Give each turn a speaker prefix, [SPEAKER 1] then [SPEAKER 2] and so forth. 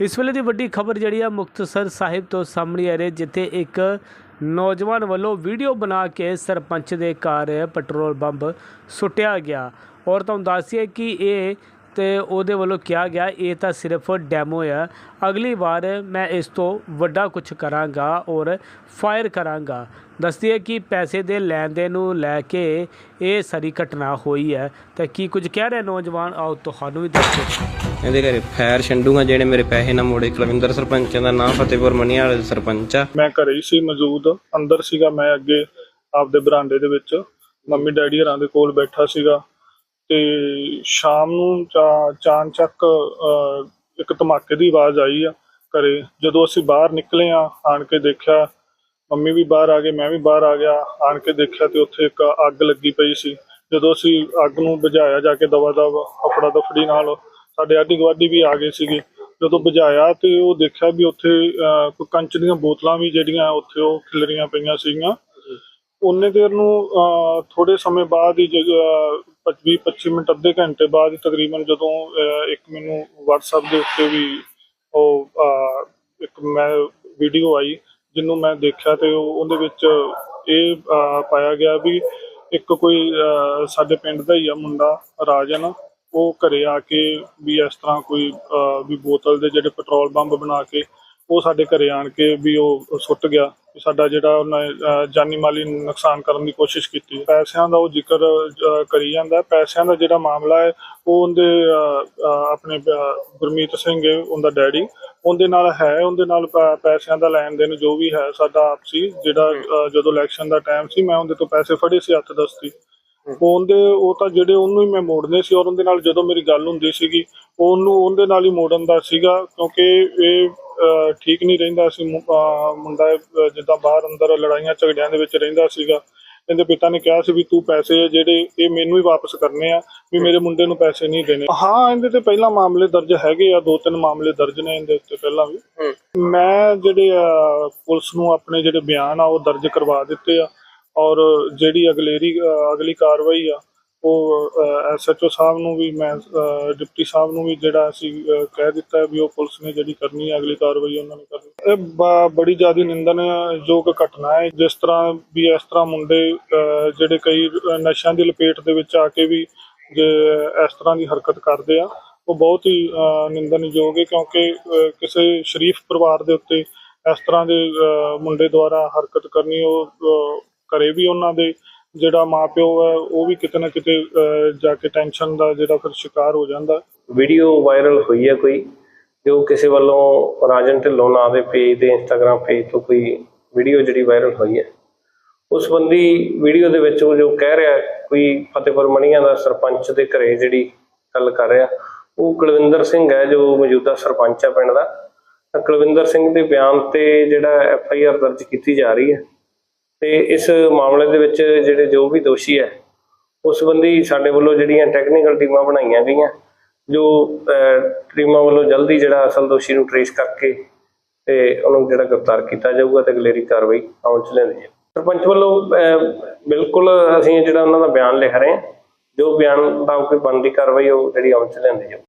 [SPEAKER 1] ਇਸ ਵੇਲੇ ਦੀ ਵੱਡੀ ਖਬਰ ਜਿਹੜੀ ਆ ਮੁਕਤਸਰ ਸਾਹਿਬ ਤੋਂ ਸਾਹਮਣੇ ਆ ਰਹੀ ਹੈ, ਜਿੱਥੇ ਇੱਕ ਨੌਜਵਾਨ ਵੱਲੋਂ ਵੀਡੀਓ ਬਣਾ ਕੇ ਸਰਪੰਚ ਦੇ ਘਰ ਪੈਟਰੋਲ ਬੰਬ ਸੁੱਟਿਆ ਗਿਆ। ਔਰ ਤੁਹਾਨੂੰ ਦੱਸੀਏ ਕਿ ਇਹ ਤੇ ਉਹਦੇ ਵੱਲੋਂ ਕਿਹਾ ਗਿਆ ਇਹ ਤਾਂ ਸਿਰਫ ਡੈਮੋ ਹੈ ਅਗਲੀ ਵਾਰ ਮੈਂ ਇਸ ਤੋਂ ਵੱਡਾ ਕੁਝ ਕਰਾਂਗਾ ਔਰ ਫਾਇਰ ਕਰਾਂਗਾ। ਦੱਸਦੀ ਹੈ ਕਿ ਪੈਸੇ ਦੇ ਲੈਣ ਦੇਣ ਨੂੰ ਲੈ ਕੇ ਇਹ ਸਾਰੀ ਘਟਨਾ ਹੋਈ ਹੈ। ਤਾਂ ਕੀ ਕੁਝ ਕਹਿ ਰਿਹਾ ਨੌਜਵਾਨ? ਆਓ ਤੁਹਾਨੂੰ ਵੀ ਦੱਸੋ।
[SPEAKER 2] ਇਹਦੇ ਘਰੇ ਫੈਰ ਛੰਡੂਗਾ ਜਿਹੜੇ ਮੇਰੇ ਪੈਸੇ ਨਾ ਮੋੜੇ। ਕੁਲਵਿੰਦਰ ਸਰਪੰਚ ਦਾ ਨਾਮ ਫਤਿਹਪੁਰ ਮਣੀਵਾਲ ਸਰਪੰਚ। ਆ
[SPEAKER 3] ਮੈਂ ਘਰੇ ਹੀ ਸੀ ਮੌਜੂਦ। ਅੰਦਰ ਸੀਗਾ ਮੈਂ ਅੱਗੇ ਆਪਦੇ ਬਰਾਂਡੇ ਦੇ ਵਿੱਚ। ਮੰਮੀ ਡੈਡੀ ਹਰਾਂ ਦੇ ਕੋਲ ਬੈਠਾ ਸੀਗਾ। ਤੇ ਸ਼ਾਮ ਨੂੰ ਚਾ- ਚਾਨ ਚੱਕ ਅਹ, ਇੱਕ ਧਮਾਕੇ ਦੀ ਆਵਾਜ਼ ਆਈ ਆ ਘਰੇ। ਜਦੋਂ ਅਸੀਂ ਬਾਹਰ ਨਿਕਲੇ ਆ ਆਣ ਕੇ ਦੇਖਿਆ ਮੰਮੀ ਵੀ ਬਾਹਰ ਆ ਗਏ ਮੈਂ ਵੀ ਬਾਹਰ ਆ ਗਿਆ ਆਣ ਕੇ ਦੇਖਿਆ ਤੇ ਉੱਥੇ ਇੱਕ ਅੱਗ ਲੱਗੀ ਪਈ ਸੀ। ਜਦੋਂ ਅਸੀਂ ਅੱਗ ਨੂੰ ਬੁਝਾਇਆ ਜਾ ਕੇ ਦਵਾ ਦਵ ਆਪਣਾ ਦਫੜੀ ਨਾਲ ਸਾਡੇ ਆਡੀ ਗਵਾਡੀ ਵੀ ਆ ਗਏ ਸੀਗੇ। ਜਦੋਂ ਬੁਝਾਇਆ ਤੇ ਉਹ ਦੇਖਿਆ ਵੀ ਉੱਥੇ ਕੋਈ ਕੰਚ ਦੀਆਂ ਬੋਤਲਾਂ ਵੀ ਜਿਹੜੀਆਂ ਉੱਥੇ ਉਹ ਖਿਲਰੀਆਂ ਪਈਆਂ ਸੀਗੀਆਂ। ਉਹਨੇ ਦੇਰ ਨੂੰ ਥੋੜੇ ਸਮੇਂ ਬਾਅਦ ਹੀ 20 25 ਮਿੰਟ, ਅੱਧੇ ਘੰਟੇ ਬਾਅਦ ਤਕਰੀਬਨ ਜਦੋਂ ਇੱਕ ਮੈਨੂੰ WhatsApp ਦੇ ਉੱਤੇ ਵੀ ਉਹ ਇੱਕ ਮੈਂ ਵੀਡੀਓ ਆਈ, ਜਿਹਨੂੰ ਮੈਂ ਦੇਖਿਆ ਤੇ ਉਹ- ਉਹਦੇ ਵਿੱਚ ਇਹ ਪਾਇਆ ਗਿਆ ਵੀ ਇੱਕ ਕੋਈ ਸਾਡੇ ਪਿੰਡ ਦਾ ਹੀ ਆ ਮੁੰਡਾ, ਰਾਜਨ, ਉਹ ਘਰੇ ਆ ਕੇ ਵੀ ਇਸ ਤਰ੍ਹਾਂ ਕੋਈ ਵੀ ਬੋਤਲ ਦੇ ਜਿਹੜੇ ਪੈਟਰੋਲ ਬੰਬ ਬਣਾ ਕੇ ਉਹ ਸਾਡੇ ਘਰੇ ਆਣ ਕੇ ਵੀ ਉਹ ਸੁੱਟ ਗਿਆ। ਸਾਡਾ ਜਿਹੜਾ ਉਹਨੇ ਜਾਨੀ ਮਾਲੀ ਨੁਕਸਾਨ ਕਰਨ ਦੀ ਕੋਸ਼ਿਸ਼ ਕੀਤੀ ਪੈਸਿਆਂ ਦਾ ਉਹ ਜ਼ਿਕਰ ਕਰੀ ਜਾਂਦਾ ਪੈਸਿਆਂ ਦਾ ਜਿਹੜਾ ਮਾਮਲਾ ਹੈ ਉਹ ਉਹਦੇ ਆਪਣੇ ਗੁਰਮੀਤ ਸਿੰਘ ਉਹਦਾ ਡੈਡੀ। ਉਹਦੇ ਨਾਲ ਹੈ ਉਹਦੇ ਨਾਲ ਪੈਸਿਆਂ ਦਾ ਲੈਣ ਦੇਣ ਜੋ ਵੀ ਹੈ ਸਾਡਾ ਆਪਸੀ ਜਿਹੜਾ ਜਦੋਂ ਇਲੈਕਸ਼ਨ ਦਾ ਟਾਈਮ ਸੀ ਮੈਂ ਉਹਦੇ ਤੋਂ ਪੈਸੇ ਫੜੇ ਸੀ ਹੱਥ ਦਸਤੀ। ਉਹਦੇ ਉਹ ਤਾਂ ਜਿਹੜੇ ਉਹਨੂੰ ਹੀ ਮੈਂ ਮੋੜਨੇ ਸੀ ਔਰ ਉਹਦੇ ਨਾਲ ਜਦੋਂ ਮੇਰੀ ਗੱਲ ਹੁੰਦੀ ਸੀਗੀ ਉਹਨੂੰ ਉਹਦੇ ਨਾਲ ਹੀ ਮੋੜਨ ਦਾ ਸੀਗਾ ਕਿਉਂਕਿ ਇਹ ਠੀਕ ਨਹੀਂ ਰਹਿੰਦਾ ਸੀ ਮੁੰਡਾ ਜਿੱਦਾਂ ਬਾਹਰ ਅੰਦਰ ਲੜਾਈਆਂ ਝਗੜਿਆਂ ਦੇ ਵਿੱਚ ਰਹਿੰਦਾ ਸੀਗਾ। ਇਹਦੇ ਪਿਤਾ ਨੇ ਕਿਹਾ ਸੀ ਵੀ ਤੂੰ ਪੈਸੇ ਜਿਹੜੇ ਇਹ ਮੈਨੂੰ ਹੀ ਵਾਪਸ ਕਰਨੇ ਆ ਵੀ ਮੇਰੇ ਮੁੰਡੇ ਨੂੰ ਪੈਸੇ ਨਹੀਂ ਦੇਣੇ। ਹਾਂ ਇਹਦੇ ਤੇ ਪਹਿਲਾਂ ਮਾਮਲੇ ਦਰਜ ਹੈਗੇ ਆ ਦੋ ਤਿੰਨ ਮਾਮਲੇ ਦਰਜ ਨੇ ਇਹਦੇ ਉੱਤੇ ਪਹਿਲਾਂ ਵੀ। ਮੈਂ ਜਿਹੜੇ ਪੁਲਿਸ ਨੂੰ ਆਪਣੇ ਜਿਹੜੇ ਬਿਆਨ ਆ ਉਹ ਦਰਜ ਕਰਵਾ ਦਿੱਤੇ ਆ। ਔਰ ਜਿਹੜੀ ਅਗਲੇਰੀ ਅਗਲੀ ਕਾਰਵਾਈ ਆ ਉਹ ਐਸਐਚਓ ਸਾਹਿਬ ਨੂੰ ਵੀ ਮੈਂ ਡਿਪਟੀ ਸਾਹਿਬ ਨੂੰ ਵੀ ਜਿਹੜਾ ਅਸੀਂ ਕਹਿ ਦਿੱਤਾ ਵੀ ਉਹ ਪੁਲਿਸ ਨੇ ਜਿਹੜੀ ਕਰਨੀ ਹੈ ਅਗਲੀ ਕਾਰਵਾਈ ਉਹਨਾਂ ਨੇ ਕਰਨੀ। ਇਹ ਬ- ਬੜੀ ਜ਼ਿਆਦਾ ਨਿੰਦਨਯੋਗ ਘਟਨਾ ਹੈ। ਜਿਸ ਤਰ੍ਹਾਂ ਵੀ ਇਸ ਤਰ੍ਹਾਂ ਮੁੰਡੇ ਜਿਹੜੇ ਕਈ ਨਸ਼ਿਆਂ ਦੀ ਲਪੇਟ ਦੇ ਵਿੱਚ ਆ ਕੇ ਵੀ ਜੇ ਇਸ ਤਰ੍ਹਾਂ ਦੀ ਹਰਕਤ ਕਰਦੇ ਆ ਉਹ ਬਹੁਤ ਹੀ ਅ, ਨਿੰਦਨਯੋਗ ਹੈ ਕਿਉਂਕਿ ਕਿਸੇ ਸ਼ਰੀਫ ਪਰਿਵਾਰ ਦੇ ਉੱਤੇ ਇਸ ਤਰ੍ਹਾਂ ਦੇ ਮੁੰਡੇ ਦੁਆਰਾ ਹਰਕਤ ਕਰਨੀ ਉਹ ਘਰੇ ਵੀ ਉਹਨਾਂ ਦੇ ਜਿਹੜਾ ਮਾਪਿਓ ਹੈ, ਉਹ ਵੀ ਕਿਤੇ ਨਾ ਕਿਤੇ ਜਾ ਕੇ ਟੈਨਸ਼ਨ ਦਾ ਜਿਹੜਾ ਫਿਰ ਸ਼ਿਕਾਰ ਹੋ ਜਾਂਦਾ।
[SPEAKER 4] ਵੀਡੀਓ ਵਾਇਰਲ ਹੋਈ ਹੈ ਕੋਈ? ਜੋ ਕਿਸੇ ਵੱਲੋਂ ਰਾਜਨ ਢਿੱਲੋਂ ਨਾਂ ਦੇ ਪੇਜ ਤੇ ਇੰਸਟਾਗ੍ਰam ਪੇਜ ਤੋਂ ਕੋਈ ਵੀਡੀਓ ਜਿਹੜੀ ਵਾਇਰਲ ਹੋਈ ਹੈ? ਉਸ ਸੰਬੰਧੀ ਵੀਡੀਓ ਦੇ ਵਿੱਚ ਉਹ ਜੋ ਕਹਿ ਰਿਹਾ, ਕੋਈ ਫਤਿਹਪੁਰ ਮਣੀਆਂ ਦਾ ਸਰਪੰਚ ਦੇ ਘਰੇ ਜਿਹੜੀ ਗੱਲ ਕਰ ਰਿਹਾ, ਉਹ ਕੁਲਵਿੰਦਰ ਸਿੰਘ ਹੈ, ਜੋ ਮੌਜੂਦਾ ਸਰਪੰਚ ਹੈ ਪਿੰਡ ਦਾ। ਕੁਲਵਿੰਦਰ ਸਿੰਘ ਦੇ ਬਿਆਨ ਤੇ ਜਿਹੜਾ ਐਫ ਆਈ ਆਰ ਦਰਜ ਕੀਤੀ ਜਾ ਰਹੀ ਹੈ। ਤੇ ਇਸ ਮਾਮਲੇ ਦੇ ਵਿੱਚ ਜਿਹੜੇ ਜੋ ਵੀ ਦੋਸ਼ੀ ਹੈ, ਉਸ ਸੰਬੰਧੀ ਸਾਡੇ ਵੱਲੋਂ ਜਿਹੜੀਆਂ ਟੈਕਨੀਕਲ ਟੀਮਾਂ ਬਣਾਈਆਂ ਗਈਆਂ, ਜੋ ਟੀਮਾਂ ਵੱਲੋਂ ਜਲਦੀ ਜਿਹੜਾ ਅਸਲ ਦੋਸ਼ੀ ਨੂੰ ਟ੍ਰੇਸ ਕਰਕੇ ਤੇ ਉਹਨੂੰ ਜਿਹੜਾ ਗ੍ਰਿਫਤਾਰ ਕੀਤਾ ਜਾਊਗਾ ਤੇ ਅਗਲੇਰੀ ਕਾਰਵਾਈ ਅਮਲ ਚ ਲਿਆਂਦੀ ਜਾਊ। ਸਰਪੰਚ ਵੱਲੋਂ ਬਿਲਕੁਲ ਅਸੀਂ ਜਿਹੜਾ ਉਹਨਾਂ ਦਾ ਬਿਆਨ ਲਿਖ ਰਹੇ ਹਾਂ, ਜੋ ਬਿਆਨ ਦਾ ਕੋਈ ਬਣਦੀ ਕਾਰਵਾਈ ਉਹ ਜਿਹੜੀ ਅਮਲ ਚ ਲੈਂਦੀ ਜਾਊ।